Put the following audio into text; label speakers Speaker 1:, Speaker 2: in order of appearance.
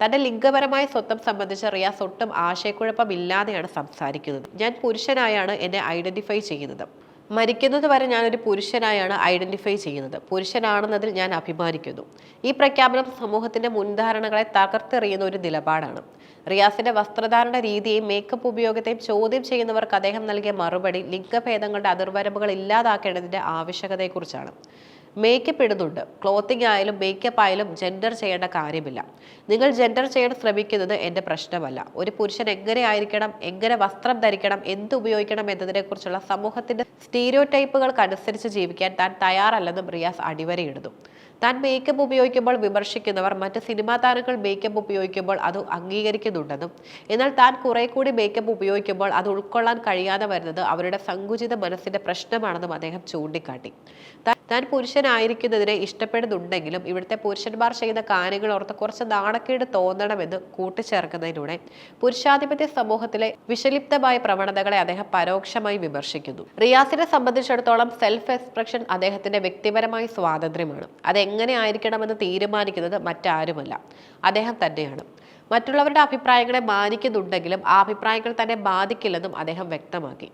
Speaker 1: തന്റെ ലിംഗപരമായ സ്വത്വം സംബന്ധിച്ച് റിയാസ് ഒട്ടും ആശയക്കുഴപ്പമില്ലാതെയാണ് സംസാരിക്കുന്നത്. ഞാൻ പുരുഷനായാണ് എന്നെ ഐഡന്റിഫൈ ചെയ്യുന്നത്. മരിക്കുന്നത് വരെ ഞാനൊരു പുരുഷനായാണ് ഐഡന്റിഫൈ ചെയ്യുന്നത്. പുരുഷനാണെന്നതിൽ ഞാൻ അഭിമാനിക്കുന്നു. ഈ പ്രഖ്യാപനം സമൂഹത്തിന്റെ മുൻധാരണകളെ തകർത്തെറിയുന്ന ഒരു നിലപാടാണ്. റിയാസിന്റെ വസ്ത്രധാരണ രീതിയെയും മേക്കപ്പ് ഉപയോഗത്തെയും ചോദ്യം ചെയ്യുന്നവർക്ക് അദ്ദേഹം നൽകിയ മറുപടി ലിംഗഭേദങ്ങളുടെ അതിർവരമ്പുകൾ ഇല്ലാതാക്കേണ്ടതിന്റെ ആവശ്യകതയെക്കുറിച്ചാണ്. മേക്കപ്പ് ഇടുന്നുണ്ട് ക്ലോത്തിങ് ആയാലും മേക്കപ്പ് ആയാലും ജെൻഡർ ചെയ്യേണ്ട കാര്യമില്ല. നിങ്ങൾ ജെൻഡർ ചെയ്യാൻ ശ്രമിക്കുന്നത് എന്റെ പ്രശ്നമല്ല. ഒരു പുരുഷൻ എങ്ങനെ ആയിരിക്കണം എങ്ങനെ വസ്ത്രം ധരിക്കണം എന്ത് ഉപയോഗിക്കണം എന്നതിനെക്കുറിച്ചുള്ള സമൂഹത്തിന്റെ സ്റ്റീരിയോ ടൈപ്പുകൾക്കനുസരിച്ച് ജീവിക്കാൻ താൻ തയ്യാറല്ലെന്നും റിയാസ് അടിവരയിടുന്നു. താൻ മേക്കപ്പ് ഉപയോഗിക്കുമ്പോൾ വിമർശിക്കുന്നവർ മറ്റ് സിനിമാ താരങ്ങൾ മേക്കപ്പ് ഉപയോഗിക്കുമ്പോൾ അത് അംഗീകരിക്കുന്നുണ്ടെന്നും എന്നാൽ താൻ കുറെ കൂടി മേക്കപ്പ് ഉപയോഗിക്കുമ്പോൾ അത് ഉൾക്കൊള്ളാൻ കഴിയാതെ വരുന്നത് അവരുടെ സങ്കുചിത മനസ്സിന്റെ പ്രശ്നമാണെന്നും അദ്ദേഹം ചൂണ്ടിക്കാട്ടി. താൻ- താൻ പുരുഷനായിരിക്കുന്നതിനെ ഇഷ്ടപ്പെടുന്നുണ്ടെങ്കിലും ഇവിടുത്തെ പുരുഷന്മാർ ചെയ്യുന്ന കാര്യങ്ങൾ ഓർത്ത് കുറച്ച് നാണക്കേട് തോന്നണമെന്ന് കൂട്ടിച്ചേർക്കുന്നതിലൂടെ പുരുഷാധിപത്യ സമൂഹത്തിലെ വിഷലിപ്തമായ പ്രവണതകളെ അദ്ദേഹം പരോക്ഷമായി വിമർശിക്കുന്നു. റിയാസിനെ സംബന്ധിച്ചിടത്തോളം സെൽഫ് എക്സ്പ്രഷൻ അദ്ദേഹത്തിന്റെ വ്യക്തിപരമായ സ്വാതന്ത്ര്യമാണ്. അതെങ്ങനെ ആയിരിക്കണമെന്ന് തീരുമാനിക്കുന്നത് മറ്റാരുമല്ല. അദ്ദേഹം തന്നെയാണ്. മറ്റുള്ളവരുടെ അഭിപ്രായങ്ങളെ മാനിക്കുന്നുണ്ടെങ്കിലും ആ അഭിപ്രായങ്ങൾ തന്നെ ബാധിക്കില്ലെന്നും അദ്ദേഹം വ്യക്തമാക്കി.